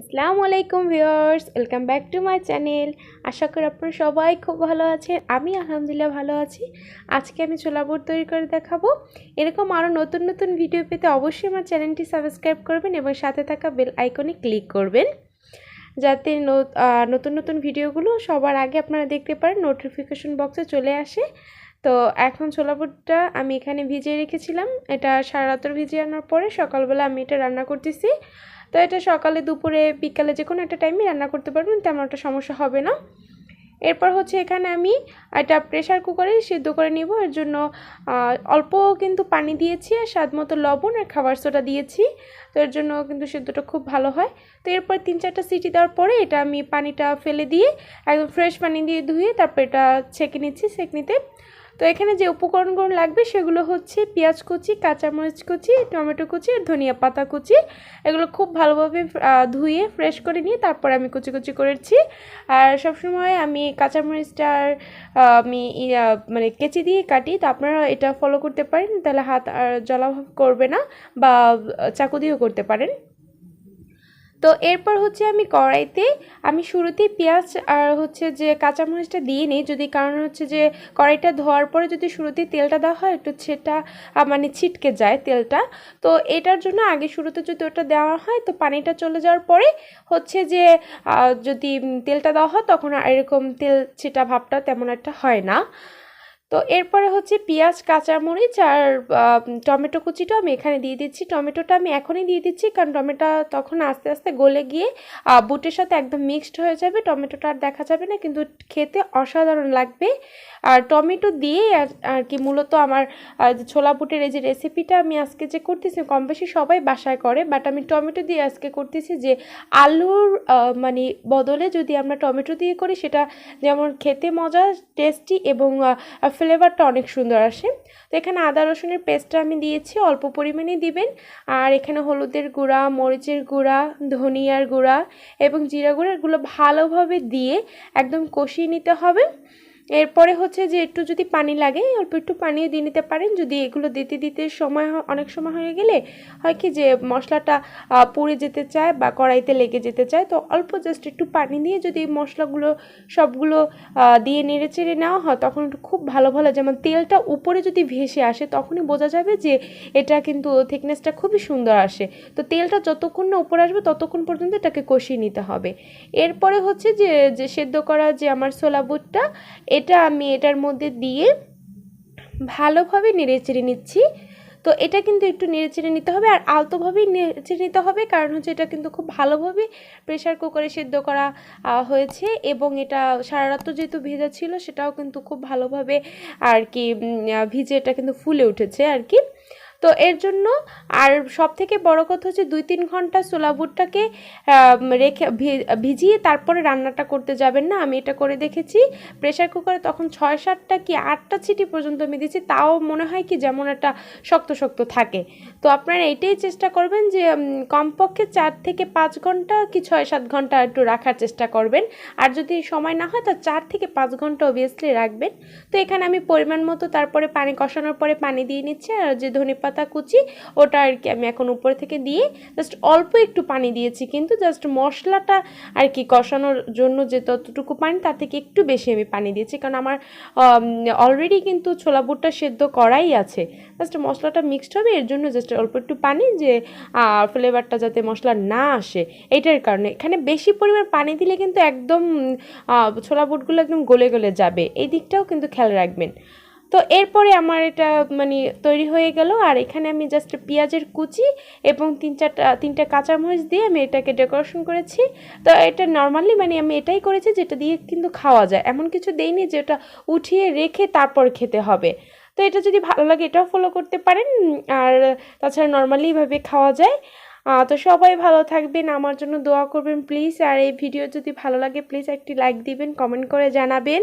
আসসালামু আলাইকুম viewers, welcome back to my channel. আশা করি আপনারা সবাই খুব ভালো আছেন। আমি আলহামদুলিল্লাহ ভালো আছি। আজকে আমি ছোলা বুট তৈরি করে দেখাবো। এরকম আরও নতুন নতুন ভিডিও পেতে অবশ্যই আমার চ্যানেলটি সাবস্ক্রাইব করবেন এবং সাথে থাকা বেল আইকনে ক্লিক করবেন। যাতে নতুন নতুন ভিডিওগুলো সবার আগে আপনারা দেখতে পারেন নোটিফিকেশন বক্সে চলে আসে। তো এখন ছোলা বুটটা আমি এখানে ভিজিয়ে রেখেছিলাম। এটা সারা রাত্র ভিজিয়ে আনার পরে সকালবেলা আমি এটা রান্না করতেছি। তো এটা সকালে, দুপুরে, বিকালে যে কোনো একটা টাইমে রান্না করতে পারবেন, তেমন একটা সমস্যা হবে না। এরপর হচ্ছে এখানে আমি এটা প্রেশার কুকারে সিদ্ধ করে নিব। এর জন্য অল্প কিন্তু পানি দিয়েছি আর স্বাদ মতো লবণ আর খাবার সোডা দিয়েছি। তো এর জন্য কিন্তু সিদ্ধটা খুব ভালো হয়। তো এরপর তিন চারটা সিটি দেওয়ার পরে এটা আমি পানিটা ফেলে দিয়ে, একদম ফ্রেশ পানি দিয়ে ধুয়ে তারপর এটা ছেঁকে নিচ্ছি। সেঁকনিতে তো এখানে যে উপকরণগুলো লাগবে সেগুলো হচ্ছে পেঁয়াজ কুচি, কাঁচামরিচ কুচি, টমেটো কুচি, আর ধনিয়া পাতা কুচি। এগুলো খুব ভালোভাবে ধুয়ে ফ্রেশ করে নিয়ে তারপর আমি কুচি কুচি করেছি। আর সবসময় আমি কাঁচামরিচটার আমি মানে কেচি দিয়ে কাটি। তো আপনারা এটা ফলো করতে পারেন। তাহলে হাত আর জলাভাব করবে না বা চাকু দিয়েও করতে পারেন। তো এরপর হচ্ছে আমি কড়াইতে, আমি শুরুতেই পেঁয়াজ আর হচ্ছে যে কাঁচামরিচটা দিয়ে নিই, যদি কারণ হচ্ছে যে কড়াইটা ধোয়ার পরে যদি শুরুতেই তেলটা দেওয়া হয়, একটু সেটা মানে ছিটকে যায় তেলটা। তো এটার জন্য আগে শুরুতে যদি ওটা দেওয়া হয়, তো পানিটা চলে যাওয়ার পরে হচ্ছে যে যদি তেলটা দেওয়া হয়, তখন এরকম তেল ছিটা ভাবটা তেমন একটা হয় না। তো এরপরে হচ্ছে পেঁয়াজ, কাঁচামরিচ আর টমেটো কুচিটা আমি এখানে দিয়ে দিচ্ছি। টমেটোটা আমি এখনই দিয়ে দিচ্ছি কারণ টমেটো তখন আস্তে আস্তে গলে গিয়ে বুটের সাথে একদম মিক্সড হয়ে যাবে। টমেটোটা আর দেখা যাবে না, কিন্তু খেতে অসাধারণ লাগবে। আর টমেটো দিয়ে আর কি মূলত আমার ছোলা বুটের এই যে রেসিপিটা আমি আজকে যে করতেছি, কম বেশি সবাই বাসায় করে বাট আমি টমেটো দিয়ে আজকে করতেছি যে আলুর মানে বদলে যদি আমরা টমেটো দিয়ে করি, সেটা যেমন খেতে মজা টেস্টি এবং ফ্লেভারটা অনেক সুন্দর আসে। তো এখানে আদা, রসুনের পেস্টটা আমি দিয়েছি, অল্প পরিমাণে দিবেন। আর এখানে হলুদের গুঁড়া, মরিচের গুঁড়া, ধনিয়ার গুঁড়া এবং জিরা গুঁড়া এগুলো ভালোভাবে দিয়ে একদম কষিয়ে নিতে হবে। এরপরে হচ্ছে যে একটু যদি পানি লাগে, অল্প একটু পানিও দিয়ে নিতে পারেন। যদি এগুলো দিতে দিতে সময় অনেক সময় হয়ে গেলে হয় কি যে মশলাটা পুড়ে যেতে চায় বা কড়াইতে লেগে যেতে চায়, তো অল্প জাস্ট একটু পানি দিয়ে যদি মশলাগুলো, সবগুলো দিয়ে নেড়ে চেড়ে নেওয়া হয়, তখন খুব ভালো ভালো যেমন তেলটা উপরে যদি ভেসে আসে, তখনই বোঝা যাবে যে এটা কিন্তু থিকনেসটা খুবই সুন্দর আসে। তো তেলটা যতক্ষণ না উপরে আসবে, ততক্ষণ পর্যন্ত এটাকে কষিয়ে নিতে হবে। এরপরে হচ্ছে যে যে সেদ্ধ করা যে আমার ছোলা বুটটা এটা আমি এটার মধ্যে দিয়ে ভালোভাবে নেড়েচেড়ে নিচ্ছি। তো এটা কিন্তু একটু নেড়েচেড়ে নিতে হবে আর আলতোভাবেই নেড়েচেড়ে নিতে হবে কারণ হচ্ছে এটা কিন্তু খুব ভালোভাবে প্রেশার কুকারে সেদ্ধ করা হয়েছে এবং এটা সারা রাত যেহেতু ভেজা ছিল সেটাও কিন্তু খুব ভালোভাবে আর কি ভিজে এটা কিন্তু ফুলে উঠেছে আর কি। তো এর জন্য আর সব থেকে বড় কথা হচ্ছে দুই তিন ঘণ্টা ছোলা বুটটাকে রেখে ভিজিয়ে তারপরে রান্নাটা করতে যাবেন না। আমি এটা করে দেখেছি প্রেশার কুকারে তখন ছয় সাতটা কি আটটা ছিটি পর্যন্ত আমি দিচ্ছি তাও মনে হয় কি যেমন একটা শক্ত শক্ত থাকে। তো আপনারা এটাই চেষ্টা করবেন যে কমপক্ষে চার থেকে পাঁচ ঘণ্টা কি ছয় সাত ঘণ্টা একটু রাখার চেষ্টা করবেন। আর যদি সময় না হয় তো চার থেকে পাঁচ ঘণ্টা অবভিয়াসলি রাখবেন। তো এখানে আমি পরিমাণ মতো তারপরে পানি কষানোর পরে পানি দিয়ে নিচ্ছি, আর যে ধনে পাতা কুচি, ওটা আর কি আমি এখন উপর থেকে দিয়ে জাস্ট অল্প একটু পানি দিয়েছি, কিন্তু জাস্ট মশলাটা আর কি কষানোর জন্য যে ততটুকু পানি, তার থেকে একটু বেশি আমি পানি দিয়েছি, কারণ আমার অলরেডি কিন্তু ছোলা বুটটা সেদ্ধ করাই আছে। জাস্ট মশলাটা মিক্সড হবে, এর জন্য জাস্ট অল্প একটু পানি যে ফ্লেভারটা যাতে মশলা না আসে, এইটার কারণে। এখানে বেশি পরিমাণ পানি দিলে কিন্তু একদম ছোলা বুটগুলো একদম গলে গলে যাবে, এই দিকটাও কিন্তু খেয়াল রাখবেন। তো এরপরে আমার এটা মানে তৈরি হয়ে গেল। আর এখানে আমি জাস্ট পেঁয়াজের কুচি এবং তিন চারটা, তিনটা কাঁচামরিচ দিয়ে আমি এটাকে ডেকোরেশন করেছি। তো এটা নর্মালি মানে আমি এটাই করেছি যেটা দিয়ে কিন্তু খাওয়া যায়। এমন কিছু দেইনি যে ওটা উঠিয়ে রেখে তারপর খেতে হবে। তো এটা যদি ভালো লাগে এটাও ফলো করতে পারেন। আর তাছাড়া নর্মালিভাবে খাওয়া যায়। তো সবাই ভালো থাকবেন, আমার জন্য দোয়া করবেন প্লিজ আর এই ভিডিও যদি ভালো লাগে প্লিজ একটি লাইক দিবেন কমেন্ট করে জানাবেন।